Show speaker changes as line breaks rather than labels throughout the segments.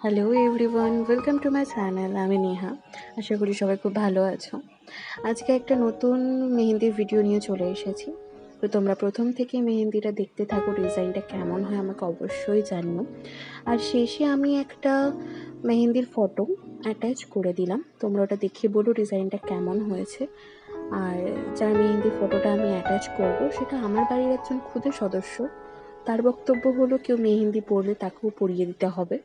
Hello everyone welcome to my channel আমি নেহা। আশা করি সবাই খুব ভালো আছো। আজকে একটা নতুন মেহেন্দির ভিডিও নিয়ে চলে এসেছি। তো তোমরা প্রথম থেকে মেহেন্দিটা দেখতে থাকো, ডিজাইনটা কেমন হয় আমাকে অবশ্যই জানিও। আর শেষে আমি একটা মেহেন্দির ফটো অ্যাটাচ করে দিলাম। তোমরা ওটা দেখে বলো ডিজাইনটা কেমন হয়েছে। আর যার মেহেন্দির ফটোটা আমি অ্যাটাচ করব, সেটা আমার বাড়ির একজন ক্ষুদে সদস্য। তার বক্তব্য হলো, কেউ মেহেন্দি পরলে তাকেও পরিয়ে দিতে হবে।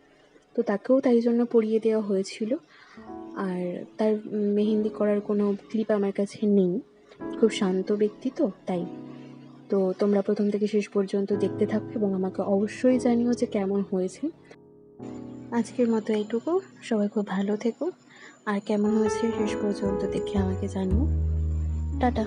তো তাকেও তাই জন্য পরিয়ে দেওয়া হয়েছিল। আর তার মেহেন্দি করার কোনো ক্লিপ আমার কাছে নেই। খুব শান্ত ব্যক্তি তো, তাই। তো তোমরা প্রথম থেকে শেষ পর্যন্ত দেখতে থাকো এবং আমাকে অবশ্যই জানিও যে কেমন হয়েছে। আজকের মতো এইটুকু। সবাই খুব ভালো থেকো। আর কেমন হয়েছে শেষ পর্যন্ত দেখে আমাকে জানিও। টাটা।